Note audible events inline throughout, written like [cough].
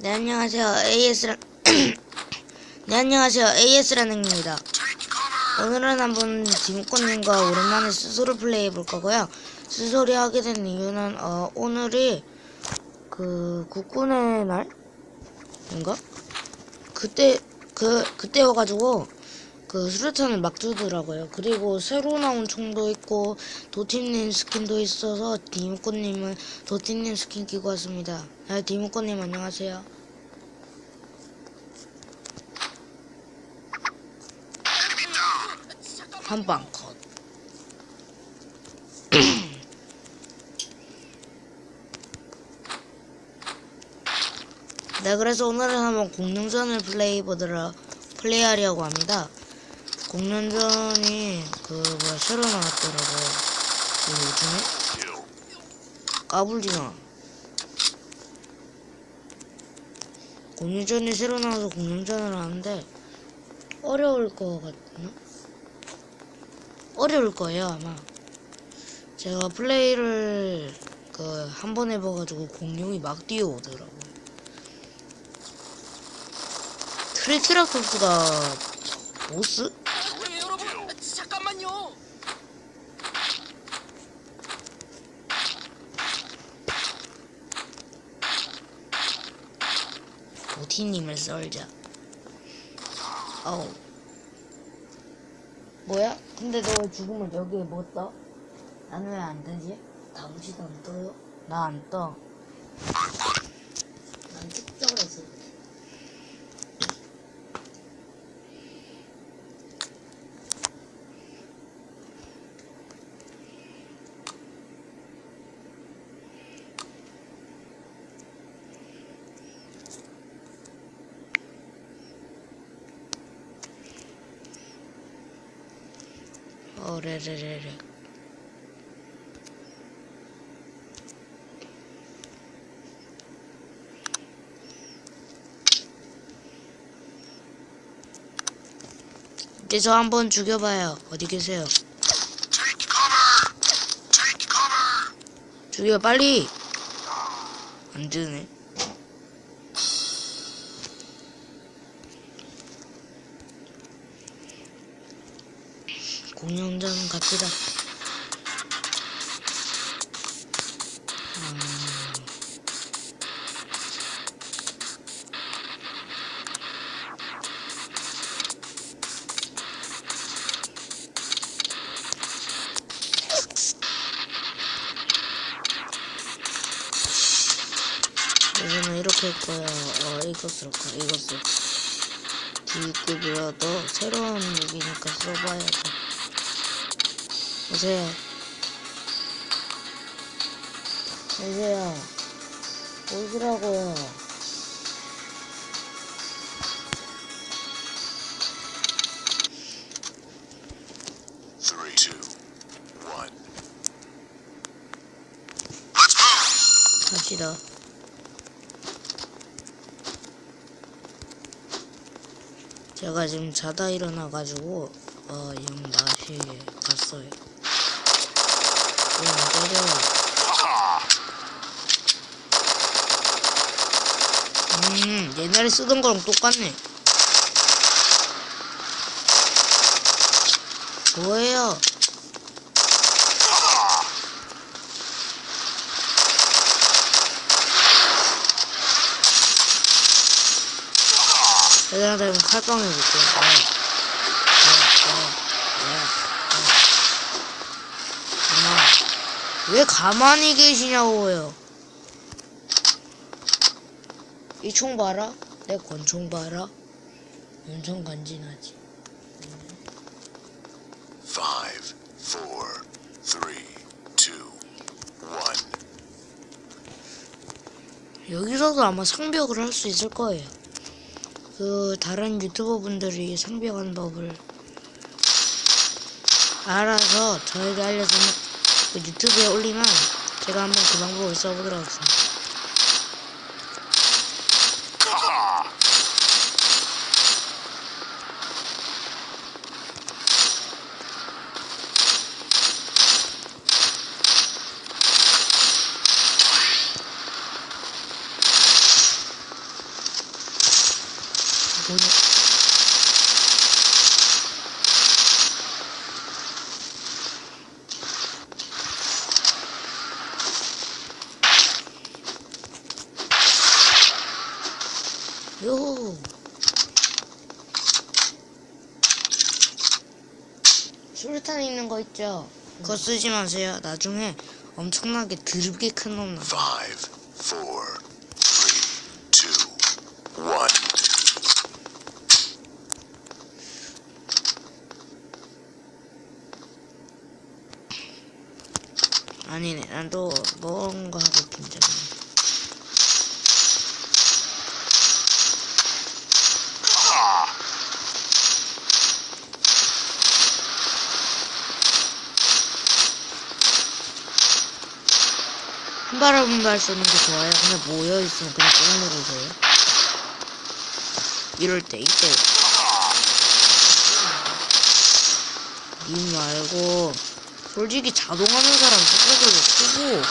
네 안녕하세요. AS라 [clears throat] 네 안녕하세요. AS라능입니다. 오늘은 한번 디모코님과 오랜만에 스소를 플레이해 볼 거고요. 스소리 하게 된 이유는 어 오늘이 그 국군의 날인가? 그때 그 그때 여가지고 그 수류탄을 막 주더라고요 그리고 새로 나온 총도 있고 도티님 스킨도 있어서 디모코님은 도티님 스킨 끼고 왔습니다 아 디모코님 안녕하세요 한방 컷. [clears throat] 네, 그래서 오늘은 한번 공룡전을 플레이 보더라 플레이하려고 합니다. 공룡전이 그 뭐야 새로 나왔더라고요. 그 요즘에 까불지마. 공룡전이 새로 나와서 공룡전을 하는데 어려울 것 같나? 어려울 거예요 아마 제가 플레이를 그 한 번 해봐가지고 공룡이 막 뛰어오더라고 트리케라톱스가 보스? 왜 여러분 잠깐만요. 오티님을 썰자 어우 뭐야? 근데 너왜 죽으면 여기에 뭐 떠? 나는 왜안 뜨지? 당신 안 떠요? 나 안 떠. 난특 어. 어레레레레. 이제 저 한번 죽여봐요. 어디 계세요? 죽여 빨리. 안 되네. 공연장 갑시다. 음. 이제는 이렇게 할 거야. 어. 이거 쓸 거야. D급이라도 새로운 무기니까 써봐야지. 오세요. 오세요. 오시라고요. 갑시다. 제가 지금 자다 일어나가지고 어, 영 맛이 갔어요. 음, 옛날에 쓰던 거랑 똑같네. 뭐예요? 얘들한테 그럼 칼빵 해볼게. 네. 네, 네, 네, 네. 엄마, 왜 가만히 계시냐고요. 이 총 봐라. 내 권총 봐라. 엄청 간지나지. 여기서도 아마 상벽을 할 수 있을 거예요. 그 다른 유튜버 분들이 상벽하는 법을 알아서 저에게 알려주면 그 유튜브에 올리면 제가 한번 그 방법을 써보도록 하겠습니다. 뭐냐? 요. 수류탄 있는 거 있죠? 그거 쓰지 마세요. 나중에 엄청나게 드럽게 큰 놈 나. Five, four, three, two, one. 아니네, 난 또 뭔가 하고 긴장. 한발 한발 쏘는 게 좋아요. 그냥 모여 있으면 그냥 꾹 누르세요. 이럴 때 이때 님 말고 솔직히 자동하는 사람 뚜껑을 쓰고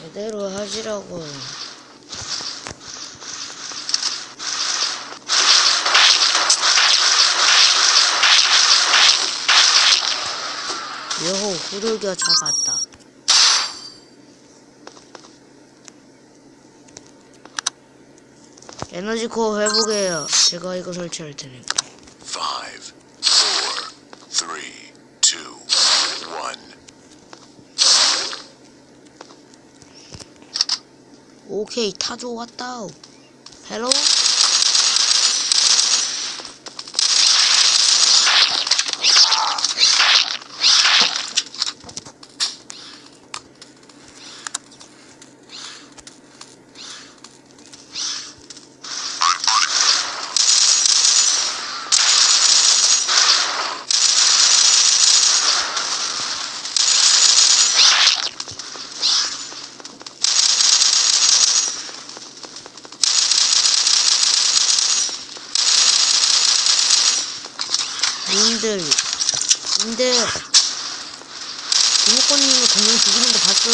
제대로 하시라고 후들겨 잡았다. 에너지 코어 회복해요. 제가 이거 설치할 테니까. 오케이 타조 왔다. 헬로 님들 님들 이모코님이 공룡 봤음?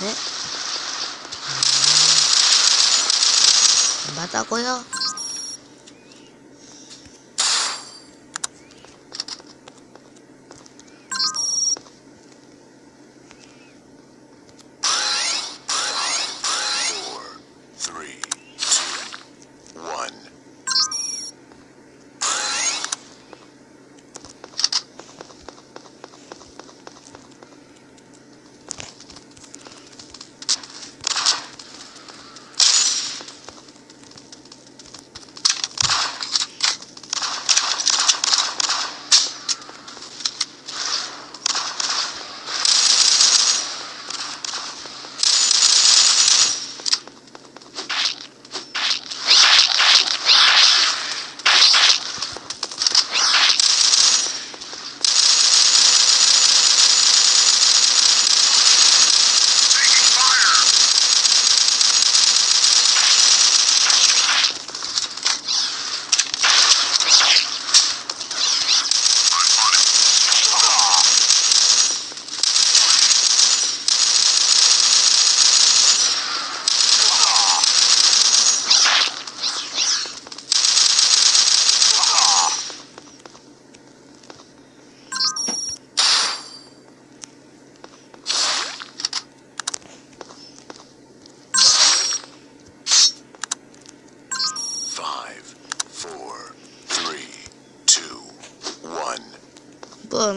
네? 아, 맞다고요?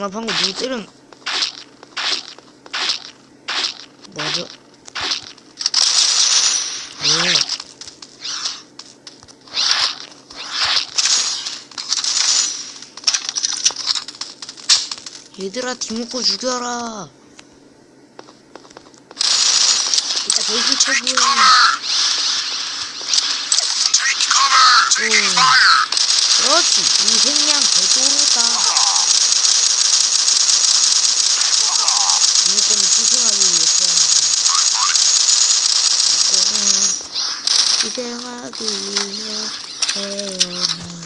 나 방금 누구 때린 뭐죠? 왜? 얘들아 디모코 죽여라 이따 대기 쳐보여! 그렇지 이 생량 대도로다 디모코는 희생하기 위해 태어난 거야 디모코는 희생하기 위해 태어난 사람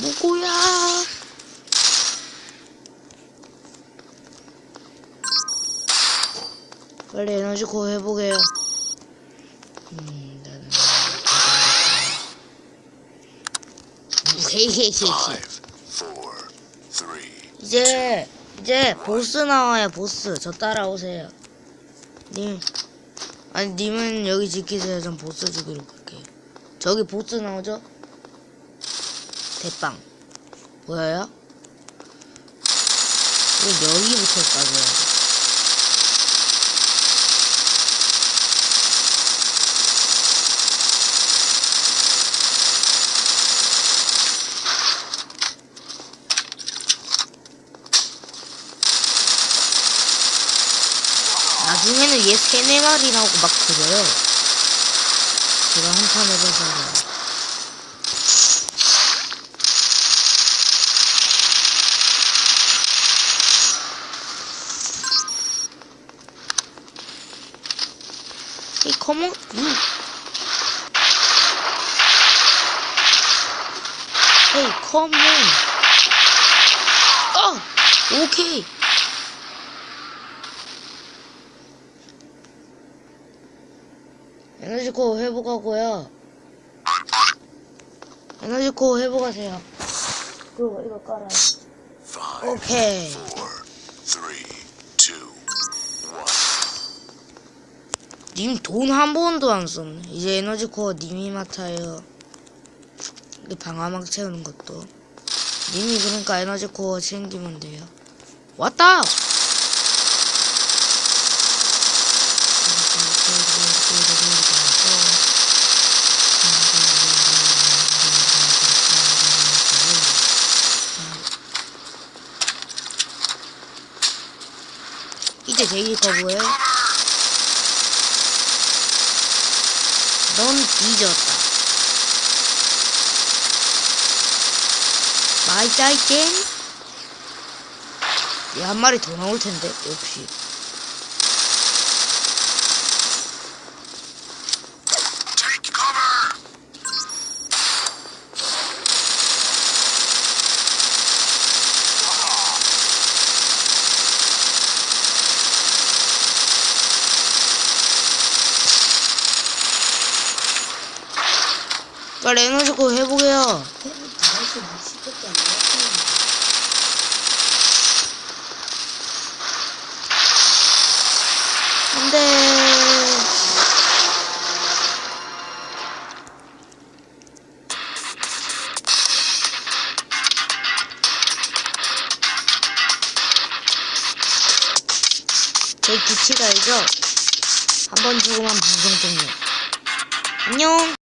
뭐고야? 에너지 코 회복해요. 이제 이제 보스 나와요 보스. 저 따라오세요. 님. 아니 님은 여기 지키세요. 전 보스 죽이러 갈게요. 저기 보스 나오죠? 대빵. 보여요? 여기부터 까줘야 얘 세네 마리 나오고 막 그래요 제가 한판 해봐서. 이 커먼 음. 헤이 커먼 어 오케이 에너지 코어 회복하고요 에너지 코어 회복하세요 그리고 이거 깔아요 오케이. 님 돈 한 번도 안 썼네. 이제 에너지 코어 님이 맡아요. 이 방아막 채우는 것도. 님이 그러니까 에너지 코어 챙기면 돼요. 왔다! 이제 대기 거부해. 넌 뒤졌다. 마이 짜이젠? 얘한 마리 더 나올 텐데, 역시. 빨리 에너지 코 회복해요. 안 돼. 제 규칙 알죠? 한번 죽으면 종료. 안녕.